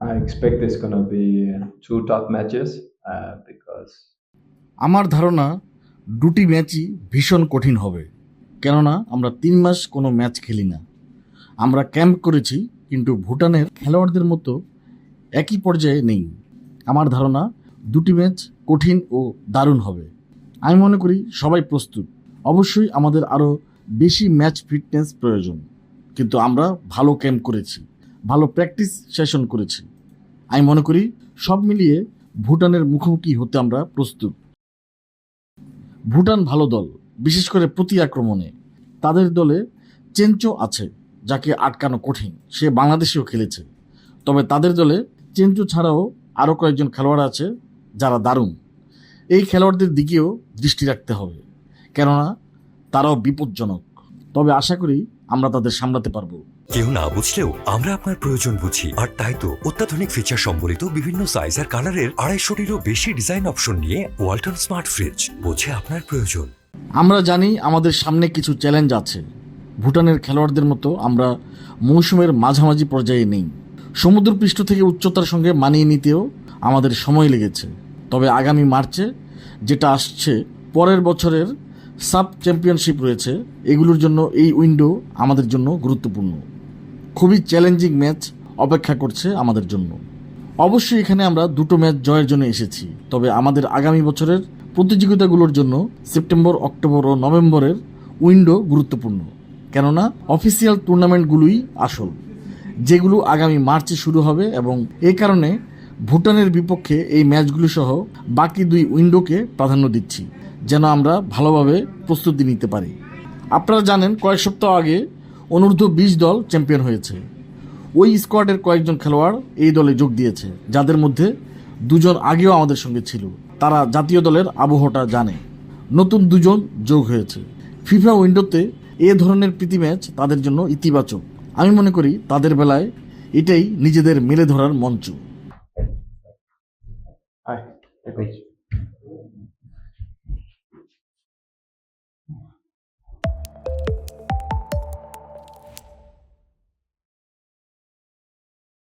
Uh, আমার ধারণা দুটি ম্যাচই ভীষণ কঠিন হবে। কেননা আমরা তিন মাস কোনো ম্যাচ খেলি না। আমরা ক্যাম্প করেছি কিন্তু ভুটানের খেলোয়াড়দের মতো একই পর্যায়ে নেই। আমার ধারণা দুটি ম্যাচ কঠিন ও দারুণ হবে। আমি মনে করি সবাই প্রস্তুত। অবশ্যই আমাদের আরও বেশি ম্যাচ ফিটনেস প্রয়োজন। কিন্তু আমরা ভালো ক্যাম্প করেছি। ভালো প্র্যাকটিস সেশন করেছি। আমি মনে করি সব মিলিয়ে ভুটানের মুখোমুখি হতে আমরা প্রস্তুত। ভুটান ভালো দল, বিশেষ করে প্রতি আক্রমণে। তাদের দলে চেঞ্চো আছে, যাকে আটকানো কঠিন। সে বাংলাদেশেও খেলেছে। তবে তাদের দলে চেঞ্চো ছাড়াও আরও কয়েকজন খেলোয়াড় আছে, যারা দারুণ। এই খেলোয়াড়দের দিকেও দৃষ্টি রাখতে হবে। কেননা তারাও বিপজ্জনক। তবে আশা করি আমরা তাদের সামলাতে পারব। কেউ না বুঝলেও আমরা আপনার প্রয়োজন বুঝি। আর তাই তো অত্যাধুনিক ফিচার সম্বলিত বিভিন্ন সাইজ আর কালারের আড়াইশোটিরও বেশি ডিজাইন অপশন নিয়ে ওয়ালটন স্মার্ট ফ্রিজ বোঝে আপনার প্রয়োজন। আমরা জানি আমাদের সামনে কিছু চ্যালেঞ্জ আছে। ভুটানের খেলোয়াড়দের মতো আমরা মৌসুমের মাঝামাঝি পর্যায়ে নেই। সমুদ্রপৃষ্ঠ থেকে উচ্চতার সঙ্গে মানিয়ে নিতেও আমাদের সময় লেগেছে। তবে আগামী মার্চে যেটা আসছে পরের বছরের সাব চ্যাম্পিয়নশিপ রয়েছে। এগুলোর জন্য এই উইন্ডো আমাদের জন্য গুরুত্বপূর্ণ। খুবই চ্যালেঞ্জিং ম্যাচ অপেক্ষা করছে আমাদের জন্য। অবশ্যই এখানে আমরা দুটো ম্যাচ জয়ের জন্য এসেছি। তবে আমাদের আগামী বছরের প্রতিযোগিতাগুলোর জন্য সেপ্টেম্বর, অক্টোবর ও নভেম্বরের উইন্ডো গুরুত্বপূর্ণ। কেননা অফিসিয়াল টুর্নামেন্টগুলোই আসল। যেগুলো আগামী মার্চে শুরু হবে এবং এই কারণে ভুটানের বিপক্ষে এই ম্যাচগুলো সহ বাকি দুই উইন্ডোকে প্রাধান্য দিচ্ছি। যেন আমরা ভালোভাবে প্রস্তুতি নিতে পারি। আপনারা জানেন, কয়েক সপ্তাহ আগে অনূর্ধ্ব বিশ দল চ্যাম্পিয়ন হয়েছে। ওই স্কোয়াডের কয়েকজন খেলোয়াড় এই দলে যোগ দিয়েছে, যাদের মধ্যে দুজন আগেও আমাদের সঙ্গে ছিল। তারা জাতীয় দলের আবহাওয়াটা জানে। নতুন দুজন যোগ হয়েছে। ফিফা উইন্ডোতে এ ধরনের প্রীতি ম্যাচ তাদের জন্য ইতিবাচক। আমি মনে করি তাদের বেলায় এটাই নিজেদের মেলে ধরার মঞ্চ.